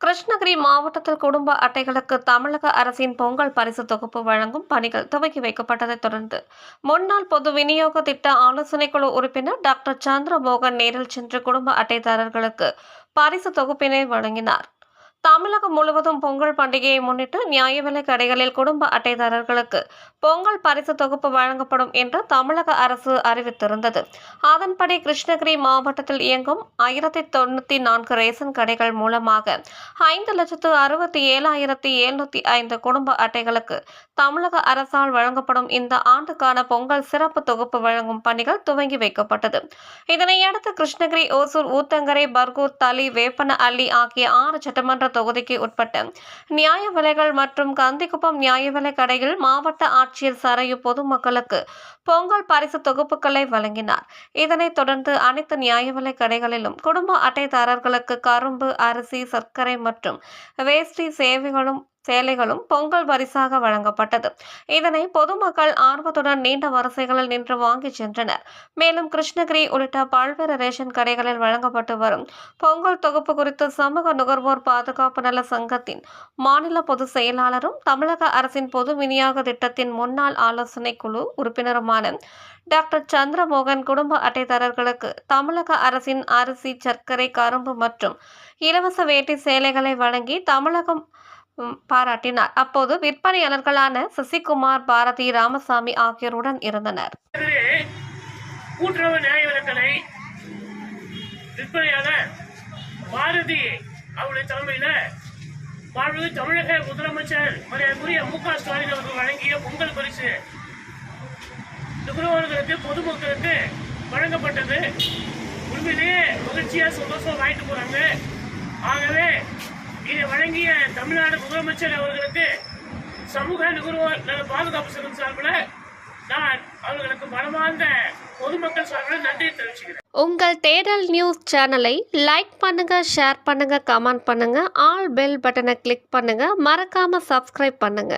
கிருஷ்ணகிரி மாவட்டத்தில் குடும்ப அட்டைகளுக்கு தமிழக அரசின் பொங்கல் பரிசு தொகுப்பு வழங்கும் பணிகள் துவக்கி வைக்கப்பட்டதைத் தொடர்ந்து முன்னாள் பொது விநியோக திட்ட ஆலோசனைக்குழு உறுப்பினர் டாக்டர் சந்திரமோகன் நேரில் சென்று குடும்ப அட்டைதாரர்களுக்கு பரிசு தொகுப்பினை வழங்கினார். தமிழகம் முழுவதும் பொங்கல் பண்டிகையை முன்னிட்டு நியாய விலை கடைகளில் குடும்ப அட்டைதாரர்களுக்கு பொங்கல் பரிசு தொகுப்பு வழங்கப்படும் என்று தமிழக அரசு அறிவித்திருந்தது. அதன்படி கிருஷ்ணகிரி மாவட்டத்தில் இயங்கும் ஆயிரத்தி தொண்ணூற்றி நான்கு ரேஷன் கடைகள் மூலமாக ஐந்து லட்சத்து அறுபத்தி ஏழாயிரத்தி எழுநூற்றி ஐந்து குடும்ப அட்டைகளுக்கு தமிழக அரசால் வழங்கப்படும் இந்த ஆண்டுக்கான பொங்கல் சிறப்பு தொகுப்பு வழங்கும் பணிகள் துவங்கி வைக்கப்பட்டது. இதனையடுத்து கிருஷ்ணகிரி ஓசூர் ஊத்தங்கரை பர்கூர் தளி வேப்பன அள்ளி ஆகிய ஆறு சட்டமன்ற தொகுதிக்கு உட்பட்ட நியாய விலைகள் மற்றும் கந்திக்குப்பம் நியாய விலை கடையில் மாவட்ட ஆட்சியர் சரையு பொதுமக்களுக்கு பொங்கல் பரிசு தொகுப்புகளை வழங்கினார். இதனைத் தொடர்ந்து அனைத்து நியாய விலை கடைகளிலும் குடும்ப அட்டைதாரர்களுக்கு கரும்பு அரிசி சர்க்கரை மற்றும் வேஷ்டி சேவைகளும் சேலைகளும் பொங்கல் பரிசாக வழங்கப்பட்டது. இதனை பொதுமக்கள் ஆர்வத்துடன் நீண்ட வரிசைகளில் நின்று வாங்கிச் சென்றனர். மேலும் கிருஷ்ணகிரி உள்ளிட்ட பல்வேறு ரேஷன் கடைகளில் வழங்கப்பட்டு வரும் பொங்கல் தொகுப்பு குறித்து சமூக நுகர்வோர் பாதுகாப்பு நல சங்கத்தின் மாநில பொதுச் செயலாளரும் தமிழக அரசின் பொது விநியோக திட்டத்தின் முன்னாள் ஆலோசனை குழு உறுப்பினருமான டாக்டர் சந்திரமோகன் குடும்ப அட்டைதாரர்களுக்கு தமிழக அரசின் அரிசி சர்க்கரை கரும்பு மற்றும் இலவச வேட்டி சேலைகளை வழங்கி தமிழகம் பாராட்டினார். அப்போது விற்பனையாளர்களான சசிகுமார் பாரதி ராமசாமி ஆகியோருடன் இருந்தனர். கூட்டுறவு நியாய விலக்கலை விற்பனையாளர் பாரதி அவருடைய தலைமையில வாழ்வு தமிழக முதலமைச்சர் மரியாதைக்குரிய மு க ஸ்டாலின் அவர்கள் வழங்கிய பொங்கல் பரிசு நுகர்வோர்களுக்கு பொதுமக்களுக்கு வழங்கப்பட்டது. உண்மையிலேயே மகிழ்ச்சியா சந்தோஷமா வாங்கிட்டு போறாங்க. ஆகவே இதை வழங்கிய தமிழ்நாடு முதலமைச்சர் அவர்களுக்கு சமூக நுகர்வோர் நல பாதுகாப்பு சங்கம் சார்பில் நான் அவர்களுக்கு மனமார்ந்த பொதுமக்கள் சார்பில் நன்றியை தெரிவிச்சுக்கிறேன். உங்கள் தேடல் நியூஸ் சேனலை லைக் பண்ணுங்க ஷேர் பண்ணுங்க கமெண்ட் பண்ணுங்க ஆல் பெல் பட்டனை கிளிக் பண்ணுங்க மறக்காம சப்ஸ்கிரைப் பண்ணுங்க.